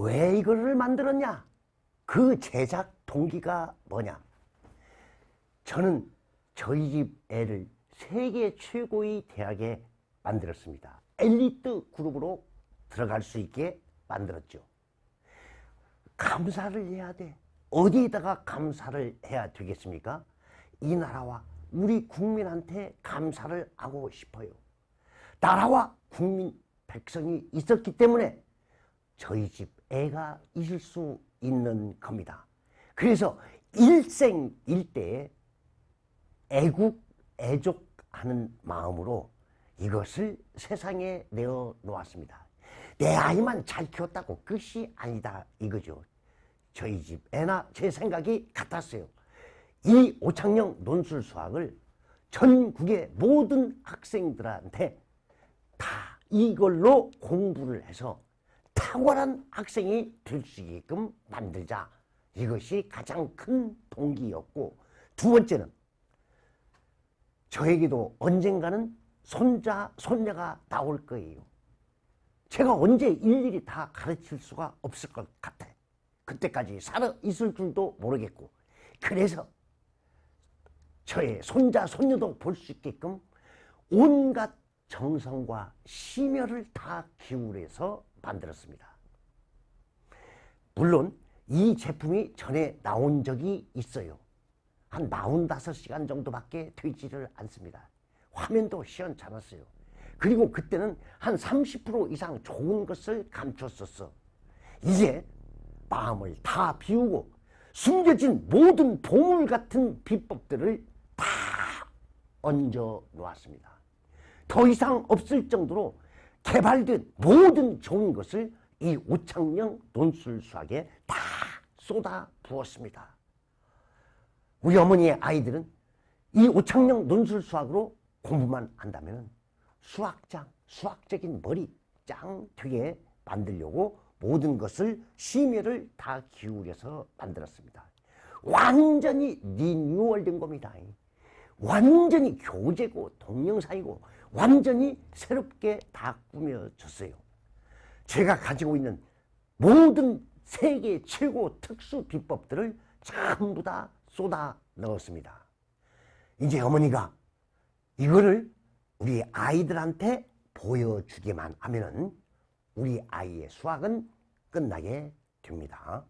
왜 이거를 만들었냐? 그 제작 동기가 뭐냐? 저는 저희 집 애를 세계 최고의 대학에 만들었습니다. 엘리트 그룹으로 들어갈 수 있게 만들었죠. 감사를 해야 돼. 어디에다가 감사를 해야 되겠습니까? 이 나라와 우리 국민한테 감사를 하고 싶어요. 나라와 국민, 백성이 있었기 때문에 저희 집 애가 있을 수 있는 겁니다. 그래서 일생일 대에 애국, 애족하는 마음으로 이것을 세상에 내어 놓았습니다. 내 아이만 잘 키웠다고 끝이 아니다 이거죠. 저희 집 애나 제 생각이 같았어요. 이 오창영 논술 수학을 전국의 모든 학생들한테 다 이걸로 공부를 해서 탁월한 학생이 될 수 있게끔 만들자. 이것이 가장 큰 동기였고 두 번째는 저에게도 언젠가는 손자, 손녀가 나올 거예요. 제가 언제 일일이 다 가르칠 수가 없을 것 같아. 그때까지 살아 있을 줄도 모르겠고. 그래서 저의 손자, 손녀도 볼 수 있게끔 온갖 정성과 심혈을 다 기울여서 만들었습니다. 물론 이 제품이 전에 나온 적이 있어요. 한 45시간 정도밖에 되지를 않습니다. 화면도 시원찮았어요. 그리고 그때는 한 30% 이상 좋은 것을 감췄었어. 이제 마음을 다 비우고 숨겨진 모든 보물 같은 비법들을 다 얹어 놓았습니다. 더 이상 없을 정도로 개발된 모든 좋은 것을 이 오창영 논술 수학에 다 쏟아 부었습니다. 우리 어머니의 아이들은 이 오창영 논술 수학으로 공부만 한다면 수학장, 수학적인 머리 짱 되게 만들려고 모든 것을 심혈을 다 기울여서 만들었습니다. 완전히 리뉴얼된 겁니다. 완전히 교재고 동영상이고 완전히 새롭게 다 꾸며졌어요. 제가 가지고 있는 모든 세계 최고 특수 비법들을 전부 다 쏟아 넣었습니다. 이제 어머니가 이거를 우리 아이들한테 보여주기만 하면은 우리 아이의 수학은 끝나게 됩니다.